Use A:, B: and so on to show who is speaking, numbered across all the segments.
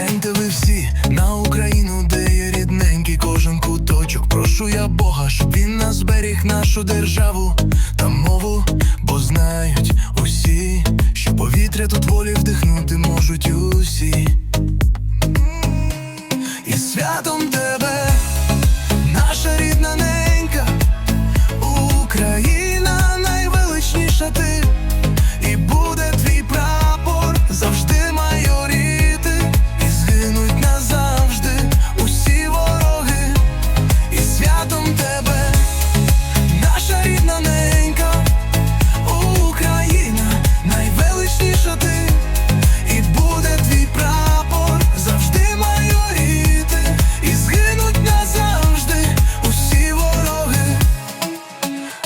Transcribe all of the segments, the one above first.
A: Гляньте ви всі на Україну, де є рідненький кожен куточок. Прошу я Бога, щоб він нас зберіг нашу державу та мову, бо знають усі, що повітря тут волі вдихнути можуть усі. І святом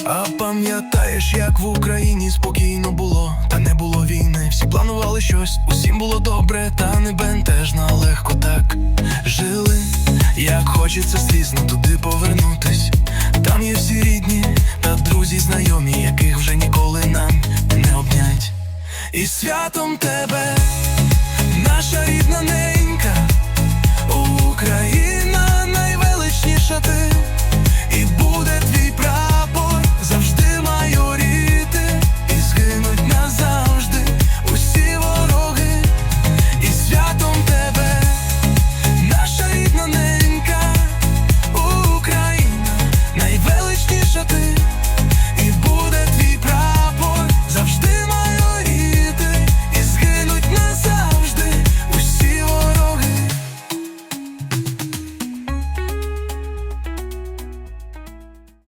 A: А пам'ятаєш, як в Україні спокійно було, та не було війни. Всі планували щось, усім було добре, та не бентежно, легко так жили. Як хочеться слізно туди повернутись. Там є всі рідні та друзі, знайомі, яких вже ніколи нам не обнять. І святом тебе,